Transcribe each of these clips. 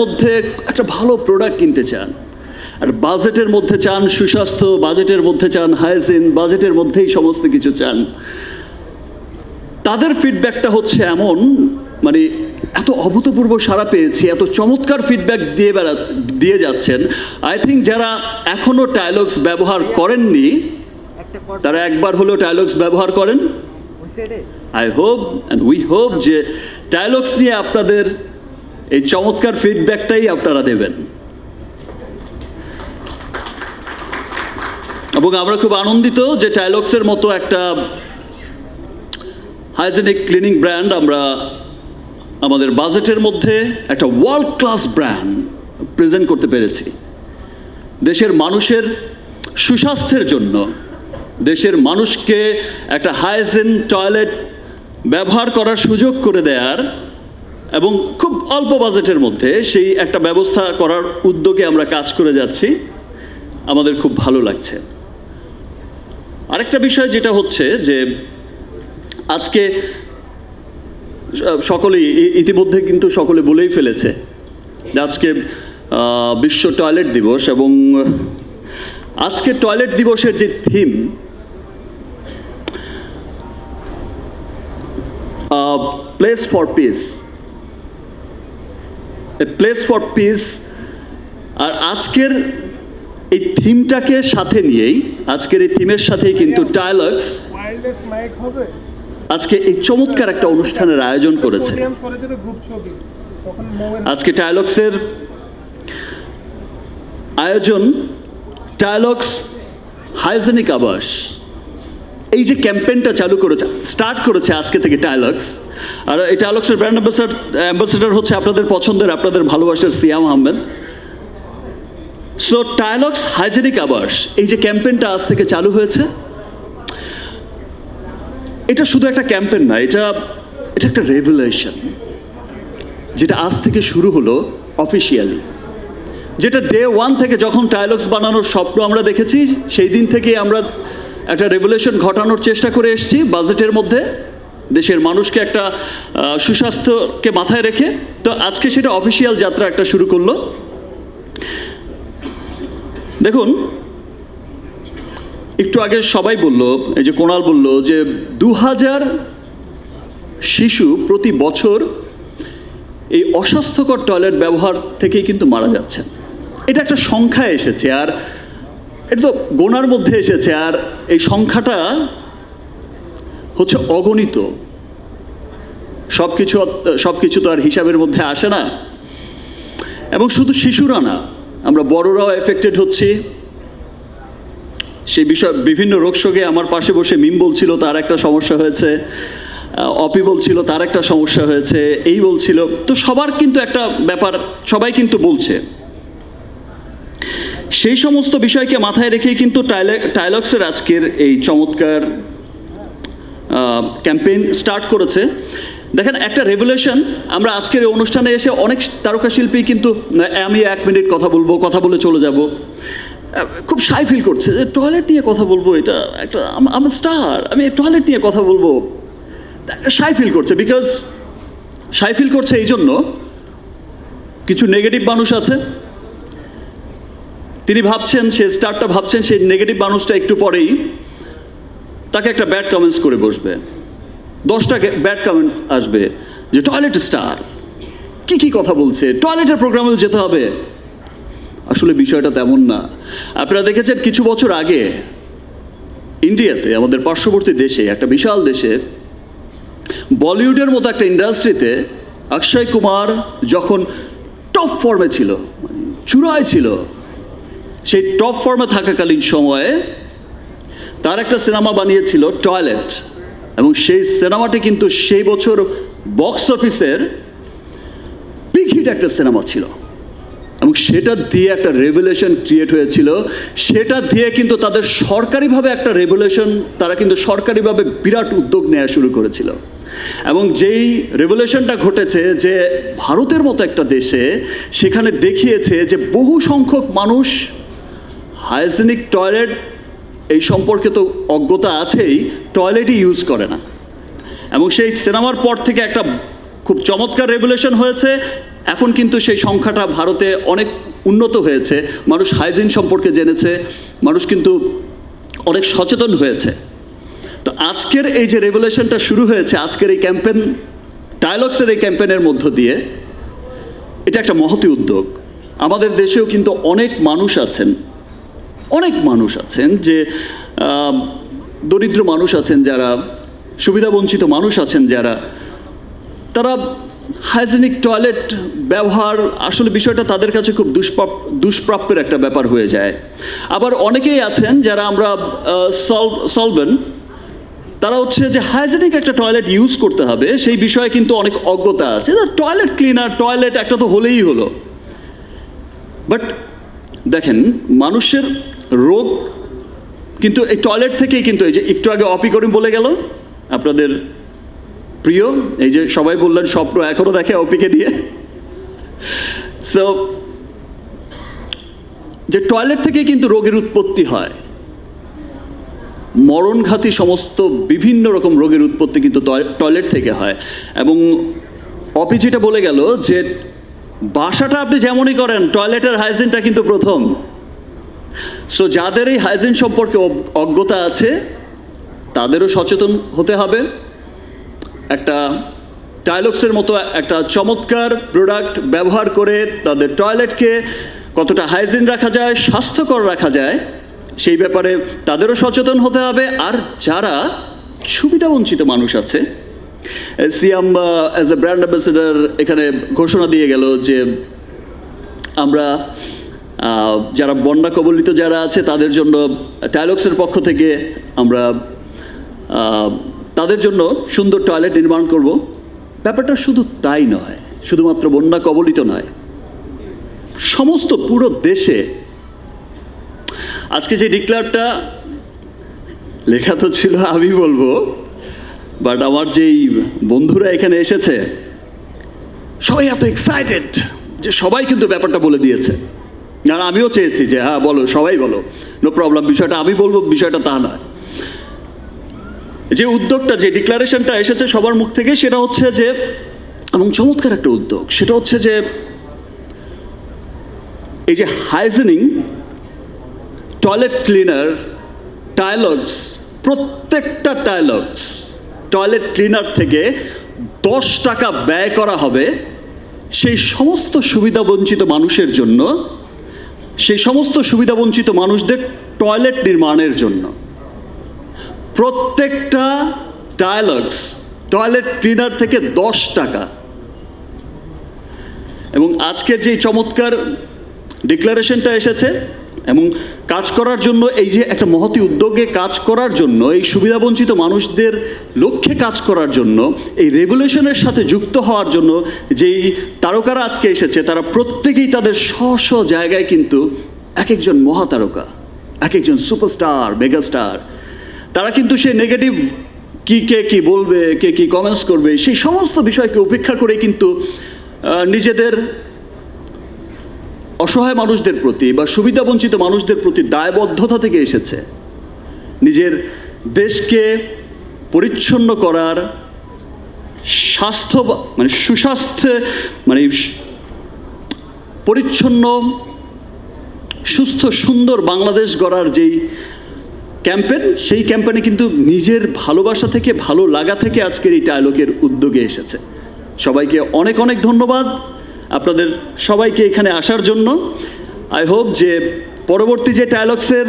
মধ্যে একটা ভালো প্রোডাক্ট কিনতে চান। আর বাজেটের মধ্যে চান সুস্বাস্থ্য বাজেটের মধ্যে চান হাইজিন বাজেটের মধ্যেই সমস্ত কিছু চান। তাদের ফিডব্যাকটা হচ্ছে এমন মানে এত অভূতপূর্ব সাড়া পেয়েছি এত চমৎকার ফিডব্যাক দিয়ে বেড়া দিয়ে যাচ্ছেন। আই থিঙ্ক যারা এখনও টায়লগস ব্যবহার করেননি তারা একবার হলেও টাইলগস ব্যবহার করেন। I hope and we hope যে টায়লগস নিয়ে আপনাদের এই চমৎকার ফিডব্যাকটাই আপনারা দেবেন। এবং আমরা খুব আনন্দিত যে টাইলক্সের মতো একটা হাইজেনিক ক্লিনিং ব্র্যান্ড আমরা আমাদের বাজেটের মধ্যে একটা ওয়ার্ল্ড ক্লাস ব্র্যান্ড প্রেজেন্ট করতে পেরেছি। দেশের মানুষের সুস্বাস্থ্যের জন্য, দেশের মানুষকে একটা হাইজিন টয়লেট ব্যবহার করার সুযোগ করে দেওয়ার এবং খুব অল্প বাজেটের মধ্যে সেই একটা ব্যবস্থা করার উদ্যোগে আমরা কাজ করে যাচ্ছি। আমাদের খুব ভালো লাগছে। আরেকটা বিষয় যেটা হচ্ছে যে আজকে সকলেই ইতিমধ্যে কিন্তু সকলে বলেই ফেলেছে যে আজকে বিশ্ব টয়লেট দিবস এবং আজকে টয়লেট দিবসের যে theme place for peace place for peace আর আজকের এই থিমটাকে সাথে নিয়েই আজকের এই থিমের সাথেই কিন্তু টাইলক্স হবে? আজকে এই চমৎকার একটা অনুষ্ঠানের আয়োজন করেছে। আজকে টাইলক্সের আয়োজন টাইলক্স হাইজেনিক আবাস এই যে ক্যাম্পেইনটা চালু করেছে স্টার্ট করেছে আজকে থেকে টাইলক্স আর এই টাইলক্সের ব্র্যান্ড অ্যাম্বাসাডার অ্যাম্বাসেডার হচ্ছে আপনাদের পছন্দের, আপনাদের ভালোবাসার সিয়াম আহমেদ সো টাইলক্স হাইজেনিক আবাস এই যে ক্যাম্পেইনটা আজ থেকে চালু হয়েছে, এটা শুধু একটা ক্যাম্পেইন না, এটা এটা একটা রেভুলেশন যেটা আজ থেকে শুরু হলো অফিসিয়ালি যেটা ডে ওয়ান থেকে যখন টাইলক্স বানানোর স্বপ্ন আমরা দেখেছি, সেই দিন থেকে আমরা একটা রেভুলেশন ঘটানোর চেষ্টা করে এসেছি বাজেটের মধ্যে। দেশের মানুষকে একটা সুস্বাস্থ্যকে মাথায় রেখে। তো আজকে সেটা অফিসিয়াল যাত্রা একটা শুরু করল। দেখুন, একটু আগে সবাই বলল, এই যে কোণাল বলল যে দু হাজার শিশু প্রতি বছর এই অস্বাস্থ্যকর টয়লেট ব্যবহার থেকেই কিন্তু মারা যাচ্ছে। এটা একটা সংখ্যা এসেছে। আর এটা তো গোনার মধ্যে এসেছে, আর এই সংখ্যাটা হচ্ছে অগণিত। সব কিছু সব কিছু তো আর হিসাবের মধ্যে আসে না। এবং শুধু শিশুরা না, আমরা বড়রাও এফেক্টেড হচ্ছি। সেই বিষয়, বিভিন্ন রোগশোকে আমার পাশে বসে মিম বলছিল, তার একটা সমস্যা হয়েছে অপি বলছিল, তার একটা সমস্যা হয়েছে, এই বলছিল। তো সবার কিন্তু একটা ব্যাপার, সবাই কিন্তু বলছে। সেই সমস্ত বিষয়কে মাথায় রেখেই কিন্তু টাইলে- টাইলক্সের আজকের এই চমৎকার ক্যাম্পেইন স্টার্ট করেছে। দেখেন, একটা রেভুলেশন। আমরা আজকের এই অনুষ্ঠানে এসে অনেক তারকা শিল্পী কিন্তু আমি এক মিনিট কথা বলব, কথা বলে চলে যাব। খুব সাই ফিল করছে যে টয়লেট নিয়ে কথা বলব, এটা একটা আমার স্টার, আমি টয়লেট নিয়ে কথা বলব। সাই ফিল করছে বিকজ সাই ফিল করছে এই জন্য কিছু নেগেটিভ মানুষ আছে। তিনি ভাবছেন, সে স্টারটা ভাবছেন, সেই নেগেটিভ মানুষটা একটু পরেই তাকে একটা ব্যাড কমেন্টস করে বসবে। দশটা ব্যাড কমেন্টস আসবে যে টয়লেট স্টার কি কি কথা বলছে? টয়লেটের প্রোগ্রামে যেতে হবে। আসলে বিষয়টা তেমন না। আপনারা দেখেছেন, কিছু বছর আগে ইন্ডিয়াতে, আমাদের পার্শ্ববর্তী দেশে, একটা বিশাল দেশে, বলিউডের মতো একটা ইন্ডাস্ট্রিতে অক্ষয় কুমার যখন টপ ফর্মে ছিল মানে চূড়ায় ছিল সেই টপ ফর্মে থাকাকালীন সময়ে তার একটা সিনেমা বানিয়েছিল টয়লেট। এবং সেই সিনেমাটি কিন্তু সেই বছর বক্স অফিসের বিগ হিট একটা সিনেমা ছিল। এবং সেটা দিয়ে একটা রেভুলেশন ক্রিয়েট হয়েছিল। সেটা দিয়ে কিন্তু তাদের সরকারিভাবে একটা রেভুলেশন তারা কিন্তু সরকারিভাবে বিরাট উদ্যোগ নেওয়া শুরু করেছিল। এবং যেই রেভুলেশনটা ঘটেছে যে ভারতের মতো একটা দেশে সেখানে দেখিয়েছে যে বহু সংখ্যক মানুষ হাইজেনিক টয়লেট, এই সম্পর্কে তো অজ্ঞতা আছেই, টয়লেটই ইউজ করে না। এবং সেই সিনেমার পর থেকে একটা খুব চমৎকার রেগুলেশন হয়েছে। এখন কিন্তু সেই সংখ্যাটা ভারতে অনেক উন্নত হয়েছে। মানুষ হাইজিন সম্পর্কে জেনেছে। মানুষ কিন্তু অনেক সচেতন হয়েছে। তো আজকের এই যে রেগুলেশনটা শুরু হয়েছে, আজকের এই ক্যাম্পেন ডায়ালগসের এই ক্যাম্পেনের মধ্য দিয়ে, এটা একটা মহতি উদ্যোগ। আমাদের দেশেও কিন্তু অনেক মানুষ আছেন। অনেক মানুষ আছেন যে দরিদ্র মানুষ আছেন যারা, সুবিধাবঞ্চিত মানুষ আছেন যারা, তারা হাইজেনিক টয়লেট ব্যবহার আসলে বিষয়টা তাদের কাছে খুব দুষ্প্রাপ, দুষ্প্রাপ্যের একটা ব্যাপার হয়ে যায়। আবার অনেকেই আছেন যারা আমরা সলভেন তারা হচ্ছে যে হাইজেনিক একটা টয়লেট ইউজ করতে হবে, সেই বিষয়ে কিন্তু অনেক অজ্ঞতা আছে। টয়লেট ক্লিনার টয়লেট একটা তো হলেই হলো। বাট দেখেন, মানুষের রোগ, কিন্তু এই টয়লেট থেকেই কিন্তু এই যে একটু আগে অপি করিম বলে গেল, আপনাদের প্রিয়, এই যে সবাই বললেন স্বপ্ন এখনও দেখে অপিকে দিয়ে। সো যে টয়লেট থেকে কিন্তু রোগের উৎপত্তি হয়। মরণঘাতী সমস্ত বিভিন্ন রকম রোগের উৎপত্তি কিন্তু টয়- টয়লেট থেকে হয়। এবং অপি যেটা বলে গেল যে বাসাটা আপনি যেমনই করেন টয়লেটের হাইজিনটা কিন্তু প্রথম। সো যাদের এই হাইজিন সম্পর্কে অজ্ঞতা আছে, তাদেরও সচেতন হতে হবে। একটা ডায়লগসের মতো একটা চমৎকার প্রোডাক্ট ব্যবহার করে তাদের টয়লেটকে কতটা হাইজিন রাখা যায়, স্বাস্থ্যকর রাখা যায়, সেই ব্যাপারে তাদেরও সচেতন হতে হবে। আর যারা সুবিধাবঞ্চিত মানুষ আছে Siam as a brand ambassador এখানে ঘোষণা দিয়ে গেল যে আমরা যারা বন্যা কবলিত যারা আছে, তাদের জন্য টাইলক্সের পক্ষ থেকে আমরা তাদের জন্য সুন্দর টয়লেট নির্মাণ করব। ব্যাপারটা শুধু তাই নয়, শুধুমাত্র বন্যা কবলিত নয়, সমস্ত পুরো দেশে আজকে যে ডিক্লারটা লেখা তো ছিল, আমি বলব বাট আমার যেই বন্ধুরা এখানে এসেছে, সবাই এত এক্সাইটেড যে সবাই কিন্তু ব্যাপারটা বলে দিয়েছে। আর আমিও চেয়েছি যে হ্যাঁ বলো, সবাই বলো। নো প্রবলেম বিষয়টা আমি বলব, বিষয়টা তা নয়। যে উদ্যোগটা, যে ডিক্লারেশনটা এসেছে সবার মুখ থেকে, সেটা হচ্ছে যে, এবং চমৎকার একটা উদ্যোগ, সেটা হচ্ছে যে, এই যে হাইজেনিং টয়লেট ক্লিনার টাইলগস প্রত্যেকটা টাইলগস টয়লেট ক্লিনার থেকে দশ টাকা ব্যয় করা হবে, সেই সমস্ত সুবিধাবঞ্চিত মানুষের জন্য সেই সমস্ত সুবিধাবঞ্চিত মানুষদের টয়লেট নির্মাণের জন্য। প্রত্যেকটা ডায়ালগস টয়লেট ক্লিনার থেকে দশ টাকা। এবং আজকের যে চমৎকার ডিক্লারেশনটা এসেছে এবং কাজ করার জন্য, এই যে একটা মহতি উদ্যোগে কাজ করার জন্য, এই সুবিধাবঞ্চিত মানুষদের লক্ষ্যে কাজ করার জন্য, এই রেগুলেশনের সাথে যুক্ত হওয়ার জন্য, যেই তারকারা আজকে এসেছে, তারা প্রত্যেকেই তাদের স্ব স্ব জায়গায় কিন্তু এক একজন মহাতারকা এক একজন সুপারস্টার, মেগাস্টার, তারা কিন্তু সেই নেগেটিভ কি, কে কি বলবে, কে কি কমেন্টস করবে, সেই সমস্ত বিষয়কে উপেক্ষা করে কিন্তু নিজেদের অসহায় মানুষদের প্রতি বা সুবিধাবঞ্চিত মানুষদের প্রতি দায়বদ্ধতা থেকে এসেছে। নিজের দেশকে পরিচ্ছন্ন করার স্বাস্থ্য মানে সুস্বাস্থ্য মানে পরিচ্ছন্ন, সুস্থ, সুন্দর বাংলাদেশ গড়ার যেই ক্যাম্পেন সেই ক্যাম্পেনে কিন্তু নিজের ভালোবাসা থেকে, ভালো লাগা থেকে আজকের এই ডায়লগের উদ্যোগে এসেছে। সবাইকে অনেক অনেক ধন্যবাদ। আপনাদের সবাইকে এখানে আসার জন্য আই হোপ যে পরবর্তী যে ডায়লগসের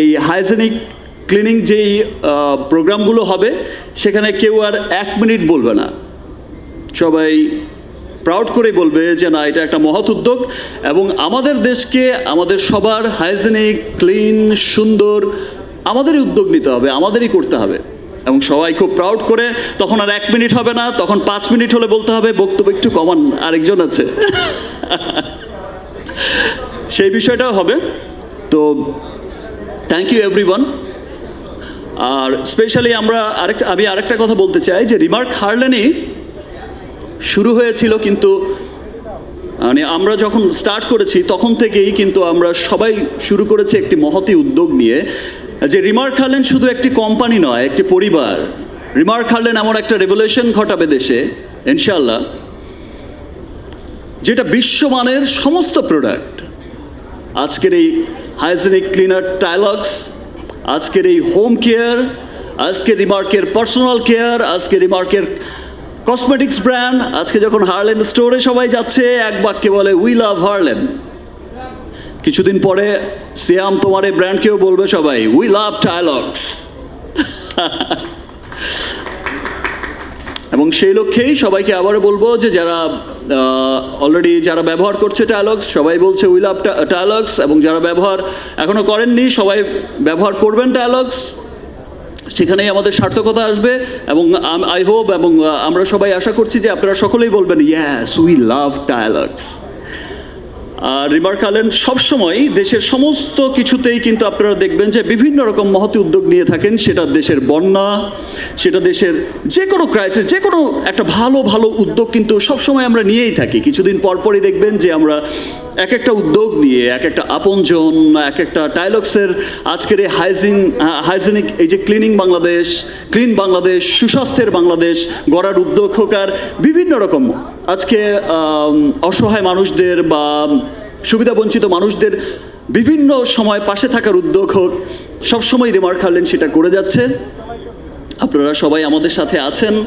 এই হাইজেনিক ক্লিনিং যেই প্রোগ্রামগুলো হবে, সেখানে কেউ আর এক মিনিট বলবে না। সবাই প্রাউড করে বলবে যে না, এটা একটা মহৎ উদ্যোগ এবং আমাদের দেশকে, আমাদের সবার হাইজেনিক ক্লিন সুন্দর, আমাদেরই উদ্যোগ নিতে হবে, আমাদেরই করতে হবে। এবং সবাই খুব প্রাউড করে, তখন আর এক মিনিট হবে না, তখন পাঁচ মিনিট হলে বলতে হবে, বক্তব্য একটু কমান, আরেকজন আছে। সেই বিষয়টাও হবে। তো থ্যাংক ইউ এভরিওয়ান আর স্পেশালি আমরা আরেকটা আমি আরেকটা কথা বলতে চাই, যে রিমার্ক হারলেনি শুরু হয়েছিল কিন্তু মানে আমরা যখন স্টার্ট করেছি, তখন থেকেই কিন্তু আমরা সবাই শুরু করেছি একটি মহতি উদ্যোগ নিয়ে। যে রিমার্ক হারলেন শুধু একটি কোম্পানি নয়, একটি পরিবার। রিমার্ক হারলেন এমন একটা রেভলিউশন ঘটাবে দেশে ইনশাল্লাহ যেটা বিশ্বমানের সমস্ত প্রোডাক্ট আজকের এই হাইজেনিক ক্লিনার টাইলক্স আজকের এই হোম কেয়ার আজকে রিমার্কের পার্সোনাল কেয়ার আজকে রিমার্কের কসমেটিক্স ব্র্যান্ড আজকে যখন হারলেন স্টোরে সবাই যাচ্ছে, এক বাক্যে বলে উই লাভ হারলেন কিছুদিন পরে সিয়াম তোমার এই ব্র্যান্ডকেও বলবে সবাই উই লাভ টাইলক্স এবং সেই লক্ষ্যেই সবাইকে আবারও বলব যে যারা অলরেডি যারা ব্যবহার করছে টায়ালক্স সবাই বলছে উই লাভ টায়ালক্স এবং যারা ব্যবহার এখনও করেননি, সবাই ব্যবহার করবেন টায়ালক্স সেখানেই আমাদের সার্থকতা আসবে এবং আই হোপ এবং আমরা সবাই আশা করছি যে আপনারা সকলেই বলবেন ইয়াস উই লাভ আর রিমার্ক আইল্যান্ড সবসময় দেশের সমস্ত কিছুতেই কিন্তু আপনারা দেখবেন যে বিভিন্ন রকম মহতি উদ্যোগ নিয়ে থাকেন। সেটা দেশের বন্যা, সেটা দেশের যে কোনো ক্রাইসিস যে কোনো একটা ভালো ভালো উদ্যোগ কিন্তু সবসময় আমরা নিয়েই থাকি। কিছুদিন পরপরই দেখবেন যে আমরা এক একটা উদ্যোগ নিয়ে এক একটা আপনজন এক একটা টাইলক্সের আজকের এই হাইজিন হাইজেনিক এই যে ক্লিনিং বাংলাদেশ ক্লিন বাংলাদেশ, সুস্বাস্থ্যের বাংলাদেশ গড়ার উদ্যোগ হোক আর বিভিন্ন রকম। আজকে অসহায় মানুষদের বা সুবিধাবঞ্চিত মানুষদের বিভিন্ন সময় পাশে থাকার উদ্যোগ হোক সবসময় রিমার্ক হারলেন, সেটা করে যাচ্ছে। আপনারা সবাই আমাদের সাথে আছেন।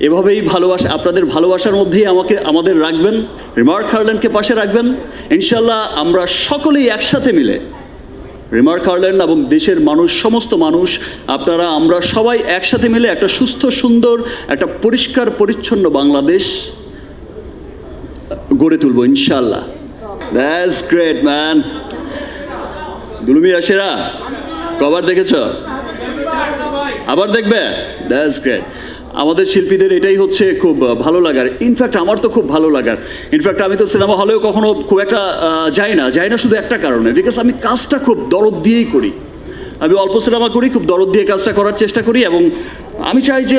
এভাবেই ভালোবাসা, আপনাদের ভালোবাসার মধ্যেই আমাকে, আমাদের রাখবেন। রিমার্ক হারল্যান্ডকে পাশে রাখবেন। ইনশাল্লাহ আমরা সকলেই একসাথে মিলে রিমার্ক হারল্যান্ড এবং দেশের মানুষ, সমস্ত মানুষ, আপনারা, আমরা সবাই একসাথে মিলে একটা সুস্থ, সুন্দর, একটা পরিষ্কার, পরিচ্ছন্ন বাংলাদেশ গড়ে তুলব ইনশাল্লাহ দ্যাটস গ্রেট ম্যান দুলুমি আশেরা, কবার দেখেছ? আবার দেখবে? দ্যাটস গ্রেট আমাদের শিল্পীদের এটাই হচ্ছে খুব ভালো লাগার। ইনফ্যাক্ট আমার তো খুব ভালো লাগার। ইনফ্যাক্ট আমি তো সিনেমা হলেও কখনো খুব একটা যাই না। যাই না শুধু একটা কারণে বিকজ আমি কাজটা খুব দরদ দিয়েই করি। আমি অল্প সিনেমা করি, খুব দরদ দিয়ে কাজটা করার চেষ্টা করি এবং আমি চাই যে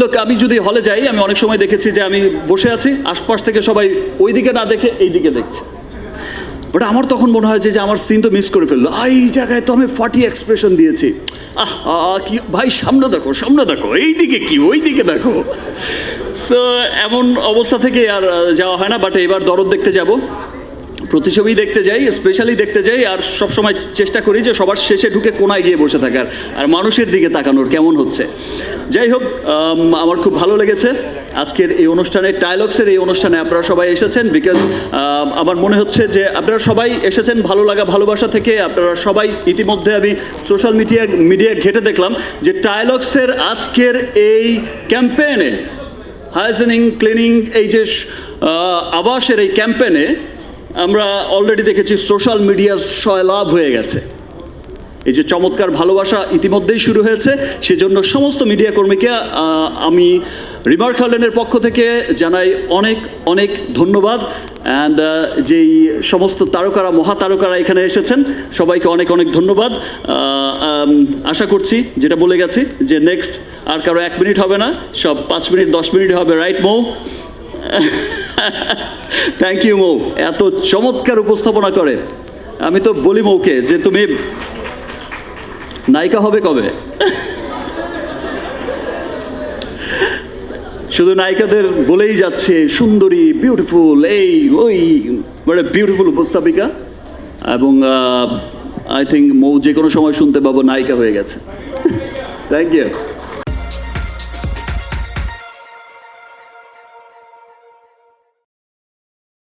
লোক আমি যদি হলে যাই আমি অনেক সময় দেখেছি যে আমি বসে আছি আশপাশ থেকে সবাই ওই দিকে না দেখে এই দিকে দেখছে। বাট আমার তখন মনে হয় যে আমার সিন তো মিস করে ফেলল। এই জায়গায় তো আমি ফাটি এক্সপ্রেশন দিয়েছি। আহ আহ, কি ভাই সামনে দেখো সামনে দেখো এই দিকে কি ওই দিকে দেখো। সো এমন অবস্থা থেকে আর যাওয়া হয় না বাট এবার দরদ দেখতে যাব। প্রতিছবি দেখতে যাই স্পেশালি দেখতে যাই, আর সবসময় চেষ্টা করি যে সবার শেষে ঢুকে কোনায় গিয়ে বসে থাকার। আর মানুষের দিকে তাকানোর, কেমন হচ্ছে? যাই হোক আমার খুব ভালো লেগেছে। আজকের এই অনুষ্ঠানে টাইলক্সের এই অনুষ্ঠানে আপনারা সবাই এসেছেন বিকজ আমার মনে হচ্ছে যে আপনারা সবাই এসেছেন ভালো লাগা, ভালোবাসা থেকে। আপনারা সবাই ইতিমধ্যে আমি সোশ্যাল মিডিয়া মিডিয়া ঘেটে দেখলাম যে টাইলক্সের আজকের এই ক্যাম্পেইনে হাইজেনিং ক্লিনিং এই যে আবাসের এই ক্যাম্পেনে আমরা অলরেডি দেখেছি সোশ্যাল মিডিয়ার সয়লাভ হয়ে গেছে। এই যে চমৎকার ভালোবাসা ইতিমধ্যেই শুরু হয়েছে, সেজন্য সমস্ত মিডিয়া কর্মীকে আমি রিমার্ক হার্লেনের পক্ষ থেকে জানাই অনেক অনেক ধন্যবাদ। অ্যান্ড যেই সমস্ত তারকারা, মহাতারকারা এখানে এসেছেন, সবাইকে অনেক অনেক ধন্যবাদ। আশা করছি, যেটা বলে গেছি, যে নেক্সট আর কারও এক মিনিট হবে না, সব পাঁচ মিনিট, দশ মিনিট হবে right Mou? Thank you Mou এত চমৎকার উপস্থাপনা করে আমি তো বলি মৌকে যে তুমি নায়িকা হবে কবে? শুধু নায়িকাদের বলেই যাচ্ছে, সুন্দরী বিউটিফুল এই, ওই মানে বিউটিফুল উপস্থাপিকা। এবং আই থিঙ্ক মৌ যে কোনো সময় শুনতে পাবো, নায়িকা হয়ে গেছে। Thank you